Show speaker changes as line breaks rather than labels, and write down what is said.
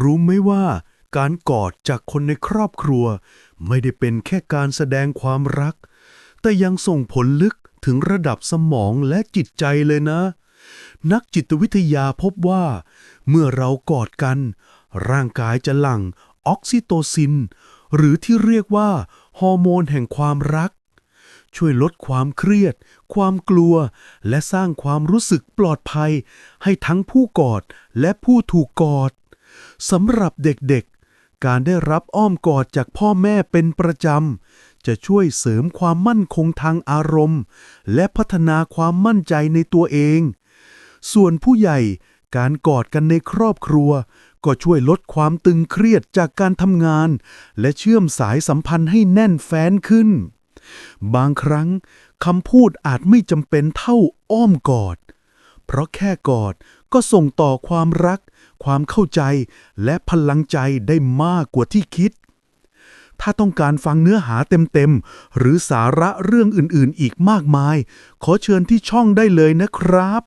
รู้ไหมว่าการกอดจากคนในครอบครัว ไม่ได้เป็นแค่การแสดงความรัก แต่ยังส่งผลลึกถึงระดับสมองและจิตใจเลยนะ นักจิตวิทยาพบว่า เมื่อเรากอดกัน ร่างกายจะหลั่งออกซิโตซิน หรือที่เรียกว่า ฮอร์โมนแห่งความรัก ช่วยลดความเครียด ความกลัว และสร้างความรู้สึกปลอดภัย ให้ทั้งผู้กอดและผู้ถูกกอด สำหรับเด็กๆ การได้รับอ้อมกอดจากพ่อแม่เป็นประจำ จะช่วยเสริมความมั่นคงทางอารมณ์ และพัฒนาความมั่นใจในตัวเอง ส่วนผู้ใหญ่การกอดกันในครอบครัว ก็ช่วยลดความตึงเครียดจากการทำงาน และเชื่อมสายสัมพันธ์ให้แน่นแฟ้นขึ้น บางครั้งคำพูดอาจไม่จำเป็นเท่าอ้อมกอด เพราะแค่กอดก็ส่งต่อความรัก ความเข้าใจและพลังใจได้มากกว่าที่คิด ถ้าต้องการฟังเนื้อหาเต็มๆ หรือสาระเรื่องอื่นๆ อีกมากมาย ขอเชิญที่ช่องได้เลยนะครับ